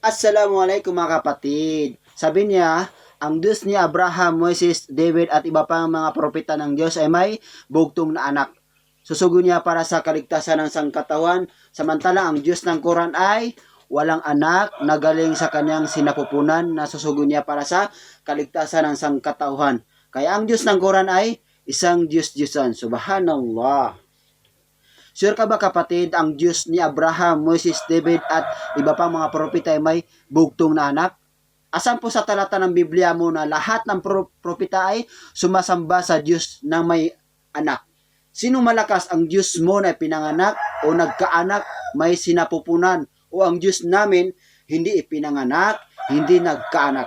Assalamualaikum mga kapatid. Sabi niya, ang Diyos ni Abraham, Moses, David at iba pang mga propeta ng Diyos ay may bugtong na anak. Susugo niya para sa kaligtasan ng sangkatawan, samantala ang Diyos ng Quran ay walang anak na galing sa kanyang sinapupunan na susugo niya para sa kaligtasan ng sangkatauhan. Kaya ang Diyos ng Quran ay isang Diyos-Diyosan. Subhanallah. Sure ka ba kapatid, ang Diyos ni Abraham, Moses, David at iba pang mga propeta ay may bugtong na anak? Asan po sa talata ng Biblia mo na lahat ng pro- propeta ay sumasamba sa Diyos ng may anak? Sino malakas ang Diyos mo na pinanganak o nagkaanak may sinapupunan o ang Diyos namin hindi ipinanganak, hindi nagkaanak?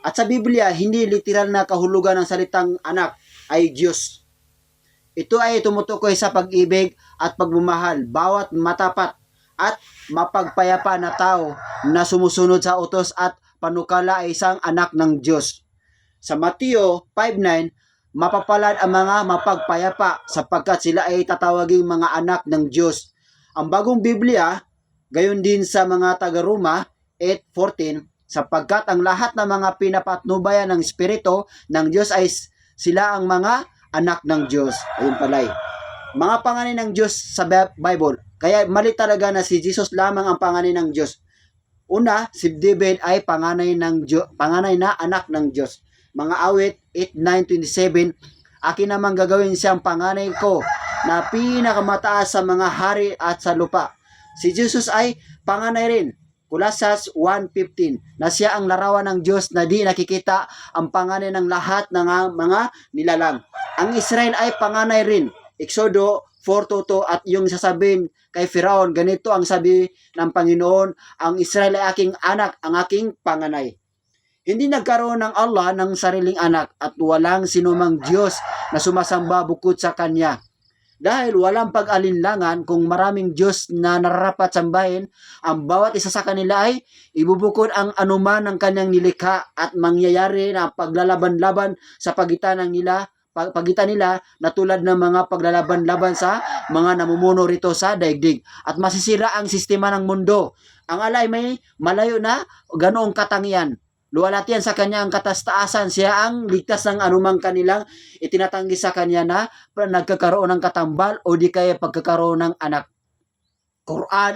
At sa Biblia, hindi literal na kahulugan ng salitang anak ay Diyos. Ito ay tumutukoy sa pag-ibig at pagmamahal, bawat matapat at mapagpayapa na tao na sumusunod sa utos at panukala ay isang anak ng Diyos. Sa Mateo 5.9, mapapalad ang mga mapagpayapa sapagkat sila ay tatawaging mga anak ng Diyos. Ang bagong Biblia, gayon din sa mga taga-Roma 8.14, sapagkat ang lahat ng mga pinapatnubayan ng Espiritu ng Diyos ay sila ang mga anak ng Diyos. Ayun palay. Mga panganin ng Diyos sa Bi- Bible. Kaya mali talaga na si Jesus lamang ang panganin ng Diyos. Una, si David ay panganay ng Diyo, panganay na anak ng Diyos. Mga awit 8:9-27, akin namang gagawin siyang panganay ko na pinakamataas sa mga hari at sa lupa. Si Jesus ay panganay rin. Kulasas 1.15 na siya ang larawan ng Diyos na di nakikita ang panganay ng lahat ng mga nilalang. Ang Israel ay panganay rin. Exodo 4.2 at yung sasabihin kay Firaon, ganito ang sabi ng Panginoon, ang Israel ay aking anak, ang aking panganay. Hindi nagkaroon ng Allah ng sariling anak at walang sinumang Diyos na sumasamba bukod sa Kanya. Dahil walang pag-alinlangan kung maraming Diyos na nararapat sambahin, ang bawat isa sa kanila ay ibubukod ang anuman ng kanyang nilikha at mangyayari na paglalaban-laban sa pagitan ng nila pagitan nila na tulad ng mga paglalaban-laban sa mga namumuno rito sa daigdig at masisira ang sistema ng mundo. Ang alay may malayo na ganoong katangian. Luwalhati yan sa kanya ang katastaasan. Siya ang ligtas ng anumang kanilang itinatanggi sa kanya na nagkakaroon ng katambal o di kaya pagkakaroon ng anak. Quran,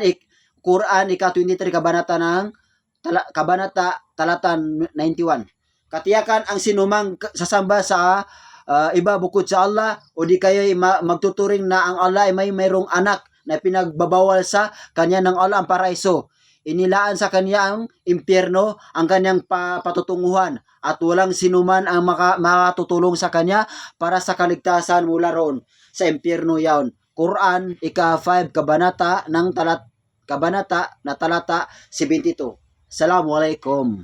Quran, ika-23, kabanata ng tala, kabanata talata 91. Katiyakan ang sinumang sasamba sa ah, iba bukod sa Allah o di kaya ma- magtuturing na ang Allah ay may mayroong anak na pinagbabawal sa kanya ng Allah ang paraiso. Inilaan sa kanya ang impyerno, ang kanyang pa- patutunguhan at walang sinuman ang maka- makatutulong sa kanya para sa kaligtasan mula roon sa impyerno yaon. Quran, ika-5, kabanata ng talat, kabanata na talata 72. Assalamualaikum.